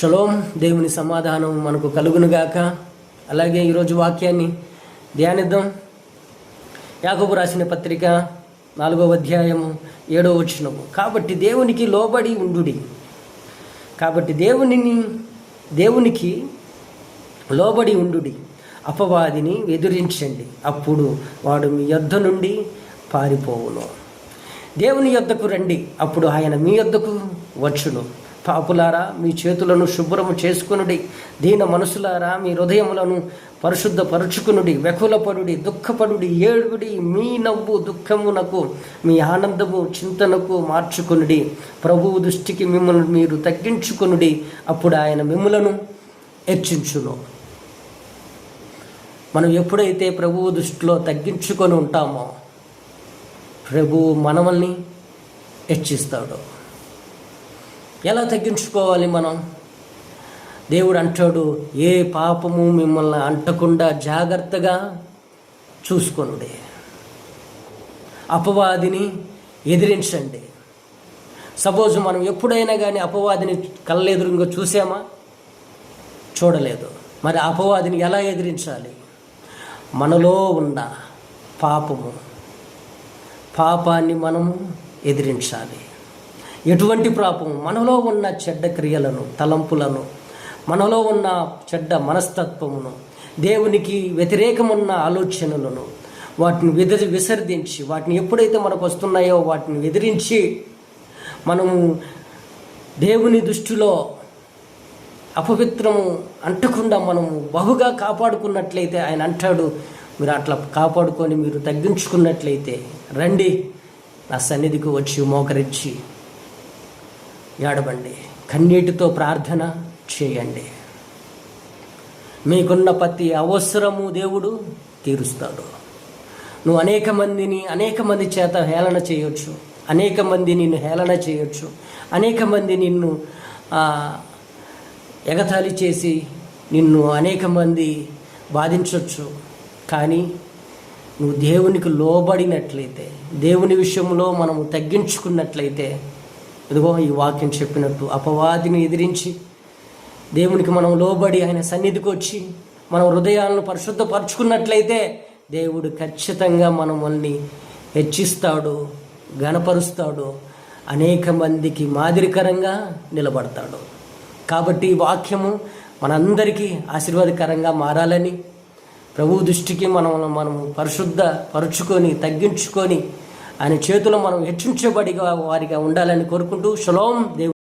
Shalom దేవుని సమాధానం మనకు కలుగునుగాక అలాగే ఈరోజు వాక్యాన్ని ధ్యానిద్దాం. యాకబు రాసిన పత్రిక నాలుగవ అధ్యాయము ఏడో వచ్చినము కాబట్టి దేవునికి లోబడి ఉండుడి. కాబట్టి దేవునిని దేవునికి లోబడి ఉండుడి. అపవాదిని ఎదిరించండి. అప్పుడు వాడు మీ యొద్ధ నుండి పారిపోవును. దేవుని యొద్దకు రండి. అప్పుడు ఆయన మీ యొద్దకు వచ్చును. పాపులారా మీ చేతులను శుభ్రము చేసుకునుడి దీన మనసులారా మీ హృదయములను పరిశుద్ధపరుచుకునుడి వెకులపడుడి దుఃఖపడుడి ఏడుడి మీ నవ్వు దుఃఖమునకు మీ ఆనందము చింతనకు మార్చుకునుడి. ప్రభువు దృష్టికి మిమ్మల్ని మీరు తగ్గించుకునుడి అప్పుడు ఆయన మిమ్మలను హెచ్చించును. మనం ఎప్పుడైతే ప్రభువు దృష్టిలో తగ్గించుకొని ఉంటామో ప్రభువు మనమల్ని హెచ్చిస్తాడు. ఎలా తగ్గించుకోవాలి మనం? దేవుడు అంటాడు ఏ పాపము మిమ్మల్ని అంటకుండా జాగ్రత్తగా చూసుకొనుడే. అపవాదిని ఎదిరించండి. సపోజ్ మనం ఎప్పుడైనా కానీ అపవాదిని కళ్ళెదురుగా చూసామా? చూడలేదు. మరి అపవాదిని ఎలా ఎదిరించాలి? మనలో ఉన్న పాపము పాపాన్ని మనము ఎదిరించాలి. ఎటువంటి పాపం? మనలో ఉన్న చెడ్డ క్రియలను తలంపులను మనలో ఉన్న చెడ్డ మనస్తత్వమును దేవునికి వ్యతిరేకమున్న ఆలోచనలను వాటిని విదరి విసర్జించి వాటిని ఎప్పుడైతే మనకు వస్తున్నాయో వాటిని ఎదిరించి మనము దేవుని దృష్టిలో అపవిత్రము అంటకుండా మనము బహుగా కాపాడుకున్నట్లయితే ఆయన అంటాడు మీరు అట్లా కాపాడుకొని మీరు తగ్గించుకున్నట్లయితే రండి నా సన్నిధికి వచ్చి మోకరించి ఏడవండి. కన్నీటితో ప్రార్థన చేయండి. మీకున్న ప్రతి అవసరము దేవుడు తీరుస్తాడు. నువ్వు అనేక మందిని అనేక మంది చేత హేళన చేయొచ్చు. అనేక మంది నిన్ను హేళన చేయొచ్చు. అనేక మంది నిన్ను ఎగతాళి చేసి నిన్ను అనేక మంది బాధించవచ్చు కానీ నువ్వు దేవునికి లోబడినట్లయితే దేవుని విషయంలో మనము తగ్గించుకున్నట్లయితే ఇదిగో ఈ వాక్యం చెప్పినట్టు అపవాదిని ఎదిరించి దేవునికి మనం లోబడి ఆయన సన్నిధికి వచ్చి మనం హృదయాలను పరిశుద్ధపరచుకున్నట్లయితే దేవుడు ఖచ్చితంగా మనల్ని హెచ్చిస్తాడు గణపరుస్తాడు అనేక మందికి మాదిరికరంగా నిలబడతాడు. కాబట్టి ఈ వాక్యము మనందరికీ ఆశీర్వాదకరంగా మారాలని ప్రభు దృష్టికి మనం మనము పరిశుద్ధ పరుచుకొని తగ్గించుకొని ఆయన చేతిలో మనం హెచ్చించబడిగా వారిగా ఉండాలని కోరుకుంటూ షలోం దేవు